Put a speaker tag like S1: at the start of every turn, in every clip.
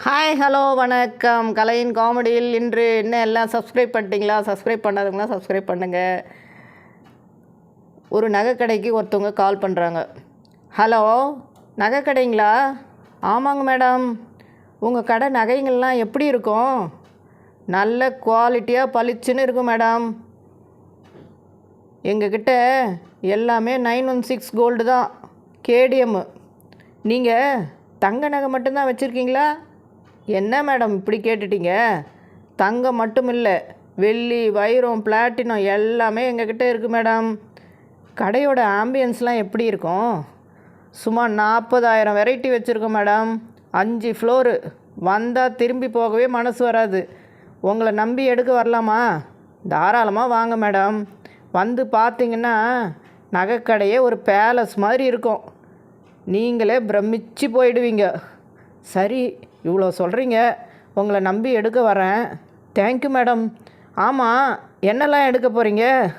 S1: Hi hello வணக்கம். கலையின் காமெடியில் இன்று என்ன எல்லாம் சப்ஸ்கிரைப் பண்ணிட்டீங்களா? சப்ஸ்கிரைப் பண்ணாதவங்களா சப்ஸ்கிரைப் பண்ணுங்கள் ஒரு நகைக்கடைக்கு ஒருத்தவங்க கால் பண்ணுறாங்க ஹலோ நகைக்கடைங்களா? ஆமாங்க மேடம் உங்கள் கடை நகைங்கள்லாம் எப்படி இருக்கும்? நல்ல குவாலிட்டியாக பளிச்சுன்னு இருக்கும் மேடம் எங்கக்கிட்ட எல்லாமே நைன் ஒன் சிக்ஸ் கோல்டு தான். கேடிஎம்மு நீங்கள் தங்க நகை மட்டும்தான் வச்சுருக்கீங்களா? என்ன மேடம் இப்படி கேட்டுட்டீங்க? தங்கம் மட்டும் இல்லை வெள்ளி வைரம் பிளாட்டினம் எல்லாமே எங்ககிட்ட இருக்குது மேடம். கடையோட ஆம்பியன்ஸ்லாம் எப்படி இருக்கும்? சுமார் நாற்பதாயிரம் வெரைட்டி வச்சுருக்கோம் மேடம். அஞ்சு ஃப்ளோரு வந்தால் திரும்பி போகவே மனசு வராது. உங்களை நம்பி எடுக்க வரலாமா? தாராளமாக வாங்க மேடம். வந்து பார்த்தீங்கன்னா நகைக்கடையே ஒரு பேலஸ் மாதிரி இருக்கும். நீங்களே பிரமிச்சு போயிடுவீங்க. சரி இவ்வளோ சொல்கிறீங்க. உங்களை நம்பி எடுக்க வரேன். Thank you madam. ஆமாம் என்னெல்லாம் எடுக்க போகிறீங்க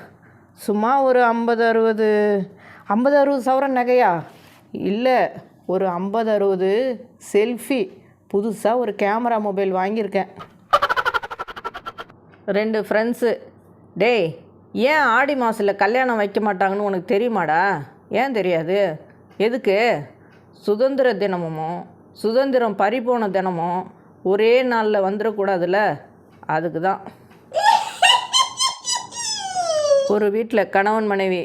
S1: சும்மா ஒரு ஐம்பது அறுபது ஐம்பது அறுபது சவரன் நகையா? இல்லை ஒரு ஐம்பது அறுபது செல்ஃபி. புதுசாக ஒரு கேமரா மொபைல் வாங்கியிருக்கேன். ரெண்டு ஃப்ரெண்ட்ஸு டேய் ஏன் ஆடி மாதத்தில் கல்யாணம் வைக்க மாட்டாங்கன்னு உனக்கு தெரியுமாடா? ஏன் தெரியாது? எதுக்கு? சுதந்திர தினமும்? சுதந்திரம் பறிபோன தினமும் ஒரே நாளில் வந்துடக்கூடாதுல்ல அதுக்கு தான் ஒரு வீட்டில் கணவன் மனைவி.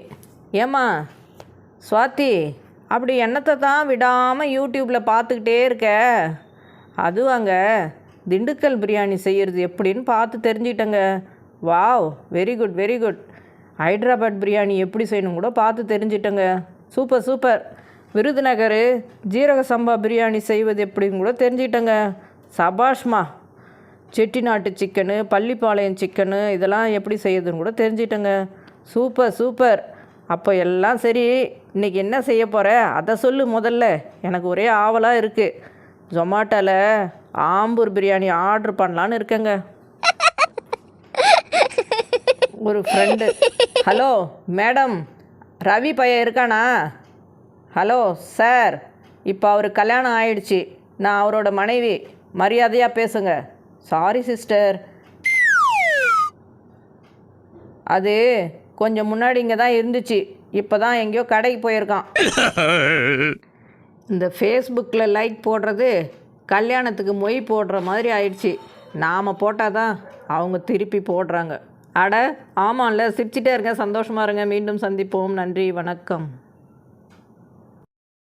S1: ஏம்மா சுவாதி அப்படி எண்ணத்தை தான் விடாமல் யூடியூப்பில் பார்த்துக்கிட்டே இருக்க. அதுவாங்க திண்டுக்கல் பிரியாணி செய்கிறது எப்படின்னு பார்த்து தெரிஞ்சுக்கிட்டேங்க. Wow very good very good. Hyderabad biryani எப்படி செய்யணும் கூட பார்த்து தெரிஞ்சிட்டேங்க சூப்பர் சூப்பர். விருதுநகர் ஜீரக சம்பா பிரியாணி செய்வது எப்படின்னு கூட தெரிஞ்சிட்டேங்க சபாஷ்மா செட்டிநாட்டு சிக்கனு பள்ளிப்பாளையம் சிக்கனு இதெல்லாம் எப்படி செய்யுதுன்னு கூட தெரிஞ்சிட்டேங்க சூப்பர் சூப்பர். அப்போ எல்லாம் சரி இன்றைக்கி என்ன செய்ய போகிற அதை சொல்லு முதல்ல. எனக்கு ஒரே ஆவலாக இருக்குது ஜொமாட்டோவில் ஆம்பூர் பிரியாணி ஆர்டர் பண்ணலான்னு இருக்கேங்க. ஒரு ஃப்ரெண்டு ஹலோ மேடம் ரவி பையன் இருக்கானா? Hello sir. இப்போ அவர் கல்யாணம் ஆயிடுச்சு. நான் அவரோட மனைவி மரியாதையாக பேசுங்க. சாரி சிஸ்டர் அது கொஞ்சம் முன்னாடி இங்கே தான் இருந்துச்சு. இப்போ தான் எங்கேயோ கடைக்கு போயிருக்கான். இந்த ஃபேஸ்புக்கில் லைக் போடுறது கல்யாணத்துக்கு மொய் போடுற மாதிரி ஆயிடுச்சு. நாம் போட்டால் தான் அவங்க திருப்பி போடுறாங்க. அட ஆமாம்ல. சிரிச்சிட்டே இருங்க. சந்தோஷமாக இருங்க. மீண்டும் சந்திப்போம். நன்றி. வணக்கம்.